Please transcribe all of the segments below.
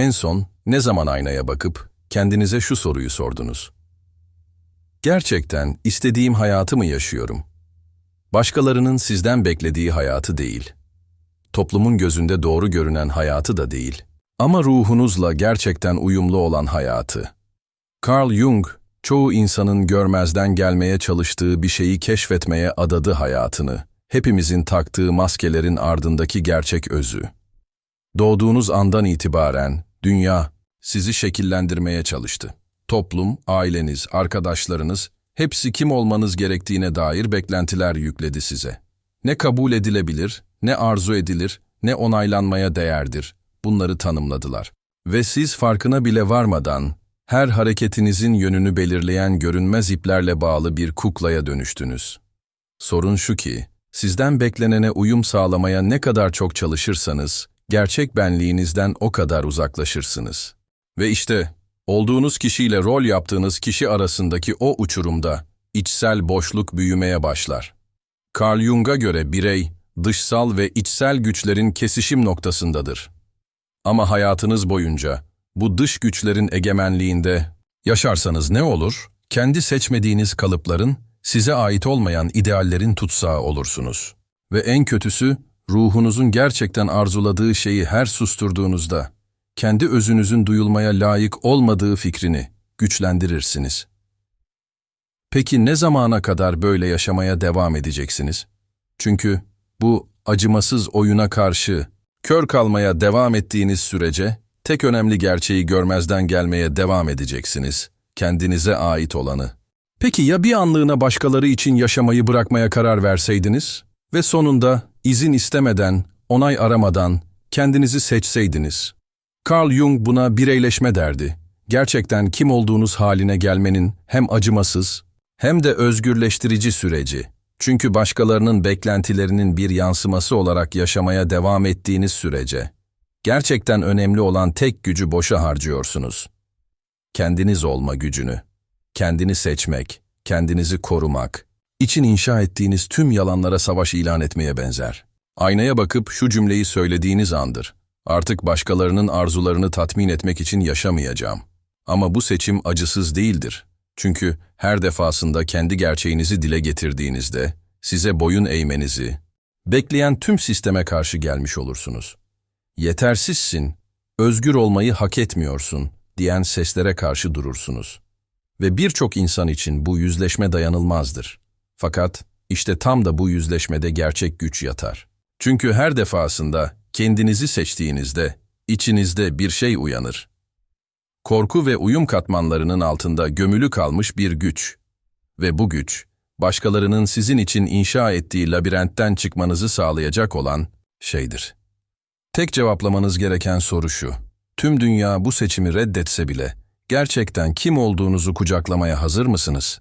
En son ne zaman aynaya bakıp kendinize şu soruyu sordunuz? Gerçekten istediğim hayatı mı yaşıyorum? Başkalarının sizden beklediği hayatı değil. Toplumun gözünde doğru görünen hayatı da değil. Ama ruhunuzla gerçekten uyumlu olan hayatı. Carl Jung, çoğu insanın görmezden gelmeye çalıştığı bir şeyi keşfetmeye adadı hayatını. Hepimizin taktığı maskelerin ardındaki gerçek özü. Doğduğunuz andan itibaren dünya sizi şekillendirmeye çalıştı. Toplum, aileniz, arkadaşlarınız hepsi kim olmanız gerektiğine dair beklentiler yükledi size. Ne kabul edilebilir, ne arzu edilir, ne onaylanmaya değerdir. Bunları tanımladılar. Ve siz farkına bile varmadan her hareketinizin yönünü belirleyen görünmez iplerle bağlı bir kuklaya dönüştünüz. Sorun şu ki, sizden beklenene uyum sağlamaya ne kadar çok çalışırsanız, gerçek benliğinizden o kadar uzaklaşırsınız. Ve işte, olduğunuz kişiyle rol yaptığınız kişi arasındaki o uçurumda, içsel boşluk büyümeye başlar. Carl Jung'a göre birey, dışsal ve içsel güçlerin kesişim noktasındadır. Ama hayatınız boyunca, bu dış güçlerin egemenliğinde yaşarsanız ne olur? Kendi seçmediğiniz kalıpların, size ait olmayan ideallerin tutsağı olursunuz. Ve en kötüsü, ruhunuzun gerçekten arzuladığı şeyi her susturduğunuzda, kendi özünüzün duyulmaya layık olmadığı fikrini güçlendirirsiniz. Peki ne zamana kadar böyle yaşamaya devam edeceksiniz? Çünkü bu acımasız oyuna karşı kör kalmaya devam ettiğiniz sürece tek önemli gerçeği görmezden gelmeye devam edeceksiniz. Kendinize ait olanı. Peki ya bir anlığına başkaları için yaşamayı bırakmaya karar verseydiniz ve sonunda izin istemeden, onay aramadan kendinizi seçseydiniz? Carl Jung buna bireyleşme derdi. Gerçekten kim olduğunuz haline gelmenin hem acımasız hem de özgürleştirici süreci. Çünkü başkalarının beklentilerinin bir yansıması olarak yaşamaya devam ettiğiniz sürece, gerçekten önemli olan tek gücü boşa harcıyorsunuz. Kendiniz olma gücünü. Kendini seçmek, kendinizi korumak, için inşa ettiğiniz tüm yalanlara savaş ilan etmeye benzer. Aynaya bakıp şu cümleyi söylediğiniz andır. Artık başkalarının arzularını tatmin etmek için yaşamayacağım. Ama bu seçim acısız değildir. Çünkü her defasında kendi gerçeğinizi dile getirdiğinizde, size boyun eğmenizi, bekleyen tüm sisteme karşı gelmiş olursunuz. Yetersizsin, özgür olmayı hak etmiyorsun diyen seslere karşı durursunuz. Ve birçok insan için bu yüzleşme dayanılmazdır. Fakat işte tam da bu yüzleşmede gerçek güç yatar. Çünkü her defasında kendinizi seçtiğinizde içinizde bir şey uyanır. Korku ve uyum katmanlarının altında gömülü kalmış bir güç. Ve bu güç, başkalarının sizin için inşa ettiği labirentten çıkmanızı sağlayacak olan şeydir. Tek cevaplamanız gereken soru şu. Tüm dünya bu seçimi reddetse bile, gerçekten kim olduğunuzu kucaklamaya hazır mısınız?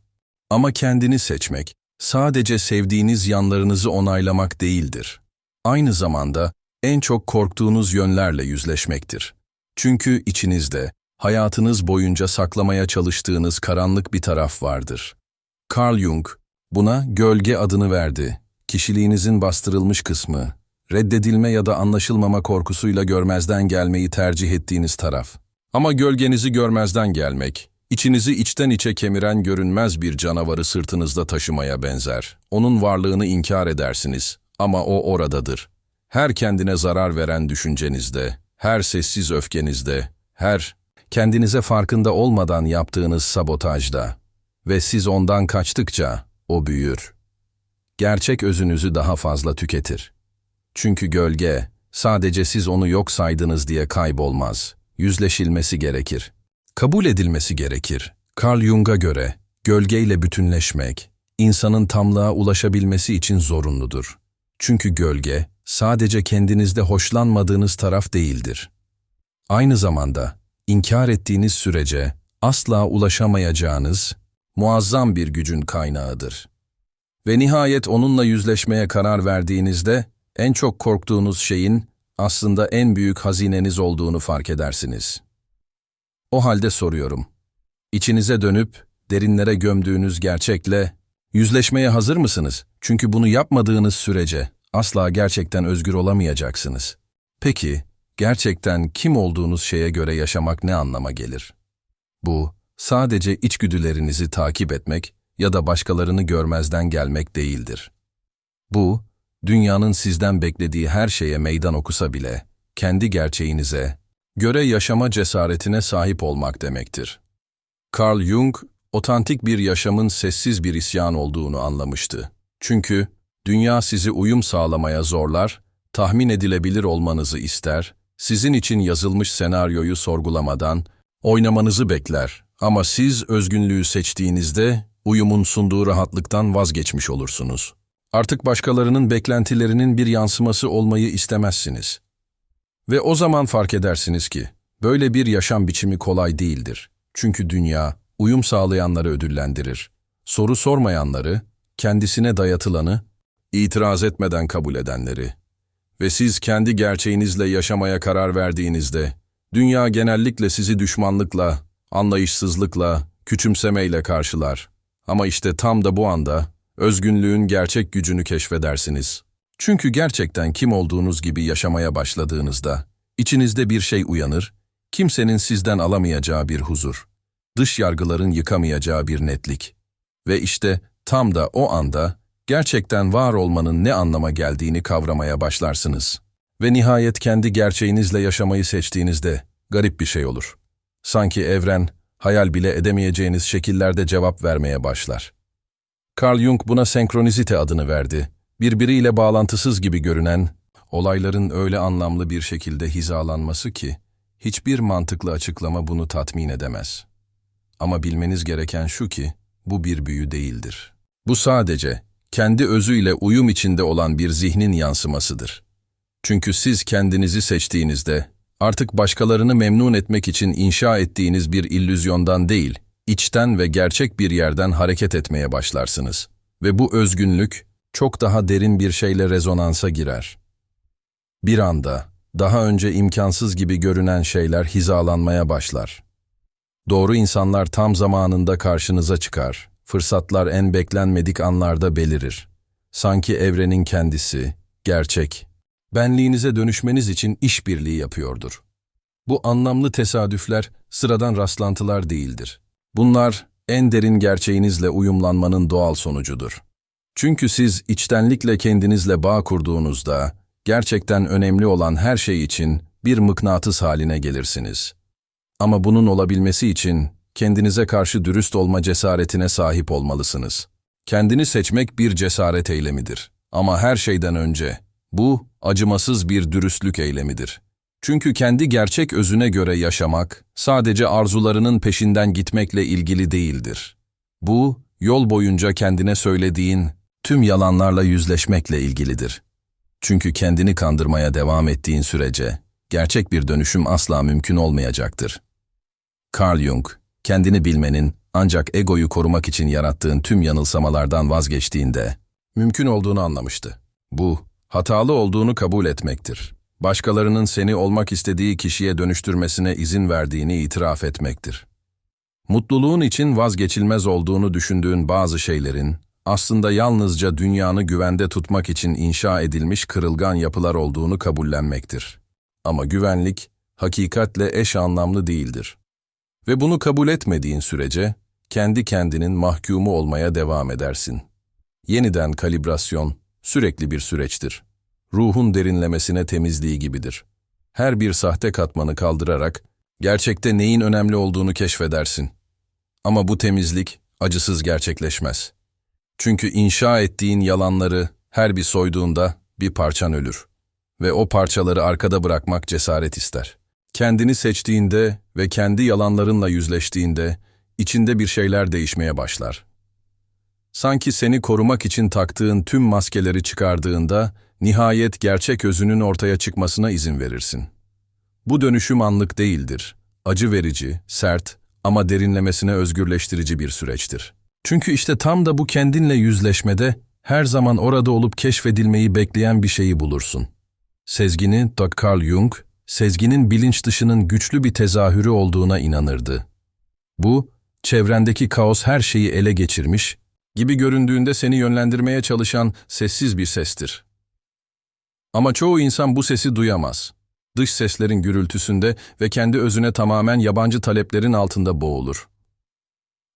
Ama kendini seçmek, sadece sevdiğiniz yanlarınızı onaylamak değildir. Aynı zamanda en çok korktuğunuz yönlerle yüzleşmektir. Çünkü içinizde, hayatınız boyunca saklamaya çalıştığınız karanlık bir taraf vardır. Carl Jung, buna gölge adını verdi. Kişiliğinizin bastırılmış kısmı, reddedilme ya da anlaşılmama korkusuyla görmezden gelmeyi tercih ettiğiniz taraf. Ama gölgenizi görmezden gelmek, içinizi içten içe kemiren görünmez bir canavarı sırtınızda taşımaya benzer. Onun varlığını inkar edersiniz ama o oradadır. Her kendine zarar veren düşüncenizde, her sessiz öfkenizde, her kendinize farkında olmadan yaptığınız sabotajda ve siz ondan kaçtıkça o büyür. Gerçek özünüzü daha fazla tüketir. Çünkü gölge sadece siz onu yok saydınız diye kaybolmaz. Yüzleşilmesi gerekir. Kabul edilmesi gerekir. Carl Jung'a göre gölgeyle bütünleşmek, insanın tamlığa ulaşabilmesi için zorunludur. Çünkü gölge sadece kendinizde hoşlanmadığınız taraf değildir. Aynı zamanda inkar ettiğiniz sürece asla ulaşamayacağınız muazzam bir gücün kaynağıdır. Ve nihayet onunla yüzleşmeye karar verdiğinizde en çok korktuğunuz şeyin aslında en büyük hazineniz olduğunu fark edersiniz. O halde soruyorum. İçinize dönüp derinlere gömdüğünüz gerçekle yüzleşmeye hazır mısınız? Çünkü bunu yapmadığınız sürece asla gerçekten özgür olamayacaksınız. Peki, gerçekten kim olduğunuz şeye göre yaşamak ne anlama gelir? Bu, sadece içgüdülerinizi takip etmek ya da başkalarını görmezden gelmek değildir. Bu, dünyanın sizden beklediği her şeye meydan okusa bile, kendi gerçeğinize, göre yaşama cesaretine sahip olmak demektir. Carl Jung, otantik bir yaşamın sessiz bir isyan olduğunu anlamıştı. Çünkü dünya sizi uyum sağlamaya zorlar, tahmin edilebilir olmanızı ister, sizin için yazılmış senaryoyu sorgulamadan oynamanızı bekler. Ama siz özgünlüğü seçtiğinizde uyumun sunduğu rahatlıktan vazgeçmiş olursunuz. Artık başkalarının beklentilerinin bir yansıması olmayı istemezsiniz. Ve o zaman fark edersiniz ki böyle bir yaşam biçimi kolay değildir. Çünkü dünya uyum sağlayanları ödüllendirir. Soru sormayanları, kendisine dayatılanı, itiraz etmeden kabul edenleri. Ve siz kendi gerçeğinizle yaşamaya karar verdiğinizde, dünya genellikle sizi düşmanlıkla, anlayışsızlıkla, küçümsemeyle karşılar. Ama işte tam da bu anda, özgünlüğün gerçek gücünü keşfedersiniz. Çünkü gerçekten kim olduğunuz gibi yaşamaya başladığınızda, içinizde bir şey uyanır, kimsenin sizden alamayacağı bir huzur, dış yargıların yıkamayacağı bir netlik. Ve işte tam da o anda, gerçekten var olmanın ne anlama geldiğini kavramaya başlarsınız. Ve nihayet kendi gerçeğinizle yaşamayı seçtiğinizde, garip bir şey olur. Sanki evren, hayal bile edemeyeceğiniz şekillerde cevap vermeye başlar. Carl Jung buna senkronizite adını verdi. Birbiriyle bağlantısız gibi görünen, olayların öyle anlamlı bir şekilde hizalanması ki, hiçbir mantıklı açıklama bunu tatmin edemez. Ama bilmeniz gereken şu ki, bu bir büyü değildir. Bu sadece, kendi özüyle uyum içinde olan bir zihnin yansımasıdır. Çünkü siz kendinizi seçtiğinizde, artık başkalarını memnun etmek için inşa ettiğiniz bir illüzyondan değil, içten ve gerçek bir yerden hareket etmeye başlarsınız. Ve bu özgünlük, çok daha derin bir şeyle rezonansa girer. Bir anda, daha önce imkansız gibi görünen şeyler hizalanmaya başlar. Doğru insanlar tam zamanında karşınıza çıkar, fırsatlar en beklenmedik anlarda belirir. Sanki evrenin kendisi, gerçek, benliğinize dönüşmeniz için işbirliği yapıyordur. Bu anlamlı tesadüfler sıradan rastlantılar değildir. Bunlar en derin gerçeğinizle uyumlanmanın doğal sonucudur. Çünkü siz içtenlikle kendinizle bağ kurduğunuzda, gerçekten önemli olan her şey için bir mıknatıs haline gelirsiniz. Ama bunun olabilmesi için kendinize karşı dürüst olma cesaretine sahip olmalısınız. Kendini seçmek bir cesaret eylemidir. Ama her şeyden önce bu acımasız bir dürüstlük eylemidir. Çünkü kendi gerçek özüne göre yaşamak sadece arzularının peşinden gitmekle ilgili değildir. Bu yol boyunca kendine söylediğin tüm yalanlarla yüzleşmekle ilgilidir. Çünkü kendini kandırmaya devam ettiğin sürece gerçek bir dönüşüm asla mümkün olmayacaktır. Carl Jung, kendini bilmenin ancak egoyu korumak için yarattığın tüm yanılsamalardan vazgeçtiğinde mümkün olduğunu anlamıştı. Bu, hatalı olduğunu kabul etmektir. Başkalarının seni olmak istediği kişiye dönüştürmesine izin verdiğini itiraf etmektir. Mutluluğun için vazgeçilmez olduğunu düşündüğün bazı şeylerin, aslında yalnızca dünyanı güvende tutmak için inşa edilmiş kırılgan yapılar olduğunu kabullenmektir. Ama güvenlik, hakikatle eş anlamlı değildir. Ve bunu kabul etmediğin sürece, kendi kendinin mahkumu olmaya devam edersin. Yeniden kalibrasyon, sürekli bir süreçtir. Ruhun derinlemesine temizliği gibidir. Her bir sahte katmanı kaldırarak, gerçekte neyin önemli olduğunu keşfedersin. Ama bu temizlik, acısız gerçekleşmez.'' Çünkü inşa ettiğin yalanları her bir soyduğunda bir parçan ölür. Ve o parçaları arkada bırakmak cesaret ister. Kendini seçtiğinde ve kendi yalanlarınla yüzleştiğinde içinde bir şeyler değişmeye başlar. Sanki seni korumak için taktığın tüm maskeleri çıkardığında nihayet gerçek özünün ortaya çıkmasına izin verirsin. Bu dönüşüm anlık değildir. Acı verici, sert ama derinlemesine özgürleştirici bir süreçtir. Çünkü işte tam da bu kendinle yüzleşmede her zaman orada olup keşfedilmeyi bekleyen bir şeyi bulursun. Sezgini Dr. Carl Jung, sezginin bilinç dışının güçlü bir tezahürü olduğuna inanırdı. Bu, çevrendeki kaos her şeyi ele geçirmiş, gibi göründüğünde seni yönlendirmeye çalışan sessiz bir sestir. Ama çoğu insan bu sesi duyamaz. dış seslerin gürültüsünde ve kendi özüne tamamen yabancı taleplerin altında boğulur.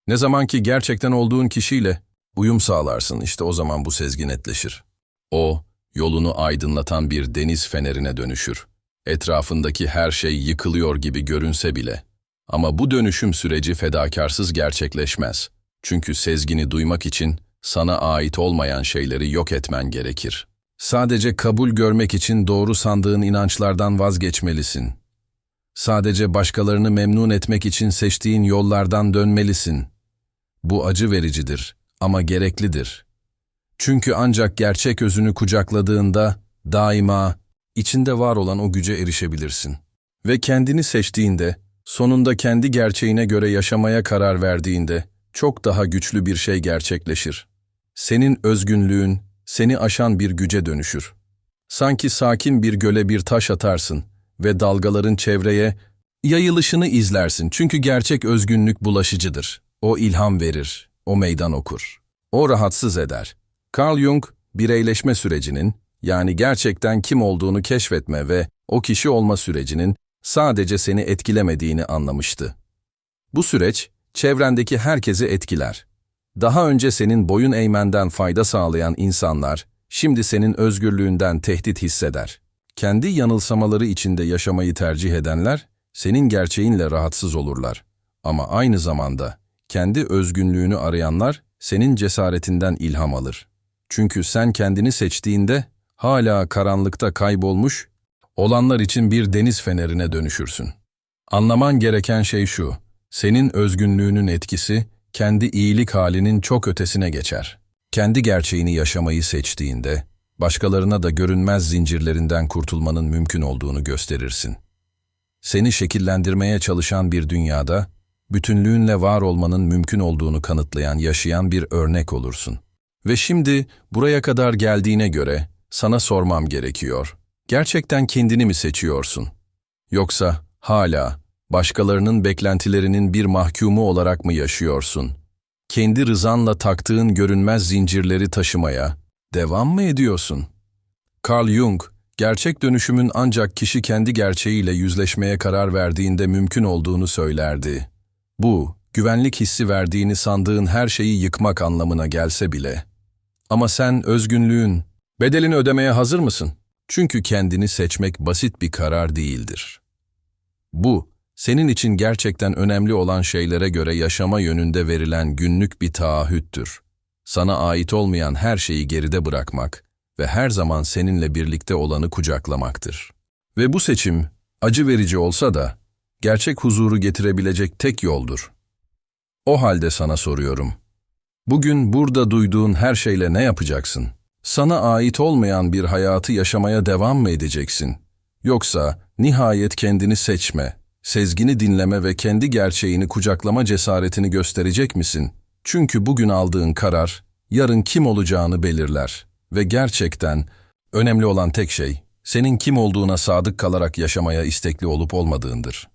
Ne zaman ki gerçekten olduğun kişiyle uyum sağlarsın, işte o zaman bu sezgi netleşir. O, yolunu aydınlatan bir deniz fenerine dönüşür. Etrafındaki her şey yıkılıyor gibi görünse bile. Ama bu dönüşüm süreci fedakarsız gerçekleşmez. Çünkü sezgini duymak için sana ait olmayan şeyleri yok etmen gerekir. Sadece kabul görmek için doğru sandığın inançlardan vazgeçmelisin. Sadece başkalarını memnun etmek için seçtiğin yollardan dönmelisin. Bu acı vericidir ama gereklidir. Çünkü ancak gerçek özünü kucakladığında daima içinde var olan o güce erişebilirsin. Ve kendini seçtiğinde, sonunda kendi gerçeğine göre yaşamaya karar verdiğinde çok daha güçlü bir şey gerçekleşir. Senin özgünlüğün seni aşan bir güce dönüşür. Sanki sakin bir göle bir taş atarsın ve dalgaların çevreye yayılışını izlersin. Çünkü gerçek özgünlük bulaşıcıdır. O ilham verir, o meydan okur. O rahatsız eder. Carl Jung, bireyleşme sürecinin, yani gerçekten kim olduğunu keşfetme ve o kişi olma sürecinin sadece seni etkilemediğini anlamıştı. Bu süreç, çevrendeki herkesi etkiler. Daha önce senin boyun eğmenden fayda sağlayan insanlar, şimdi senin özgürlüğünden tehdit hisseder. Kendi yanılsamaları içinde yaşamayı tercih edenler, senin gerçeğinle rahatsız olurlar. Ama aynı zamanda kendi özgünlüğünü arayanlar, senin cesaretinden ilham alır. Çünkü sen kendini seçtiğinde, hala karanlıkta kaybolmuş, olanlar için bir deniz fenerine dönüşürsün. Anlaman gereken şey şu, senin özgünlüğünün etkisi, kendi iyilik halinin çok ötesine geçer. Kendi gerçeğini yaşamayı seçtiğinde, başkalarına da görünmez zincirlerinden kurtulmanın mümkün olduğunu gösterirsin. Seni şekillendirmeye çalışan bir dünyada, bütünlüğünle var olmanın mümkün olduğunu kanıtlayan, yaşayan bir örnek olursun. Ve şimdi buraya kadar geldiğine göre sana sormam gerekiyor. Gerçekten kendini mi seçiyorsun? Yoksa hala başkalarının beklentilerinin bir mahkumu olarak mı yaşıyorsun? Kendi rızanla taktığın görünmez zincirleri taşımaya devam mı ediyorsun? Carl Jung, gerçek dönüşümün ancak kişi kendi gerçeğiyle yüzleşmeye karar verdiğinde mümkün olduğunu söylerdi. Bu, güvenlik hissi verdiğini sandığın her şeyi yıkmak anlamına gelse bile. Ama sen özgünlüğün, bedelini ödemeye hazır mısın? Çünkü kendini seçmek basit bir karar değildir. Bu, senin için gerçekten önemli olan şeylere göre yaşama yönünde verilen günlük bir taahhüttür. Sana ait olmayan her şeyi geride bırakmak ve her zaman seninle birlikte olanı kucaklamaktır. Ve bu seçim, acı verici olsa da, gerçek huzuru getirebilecek tek yoldur. O halde sana soruyorum. Bugün burada duyduğun her şeyle ne yapacaksın? Sana ait olmayan bir hayatı yaşamaya devam mı edeceksin? Yoksa nihayet kendini seçme, sezgini dinleme ve kendi gerçeğini kucaklama cesaretini gösterecek misin? Çünkü bugün aldığın karar, yarın kim olacağını belirler. Ve gerçekten önemli olan tek şey, senin kim olduğuna sadık kalarak yaşamaya istekli olup olmadığındır.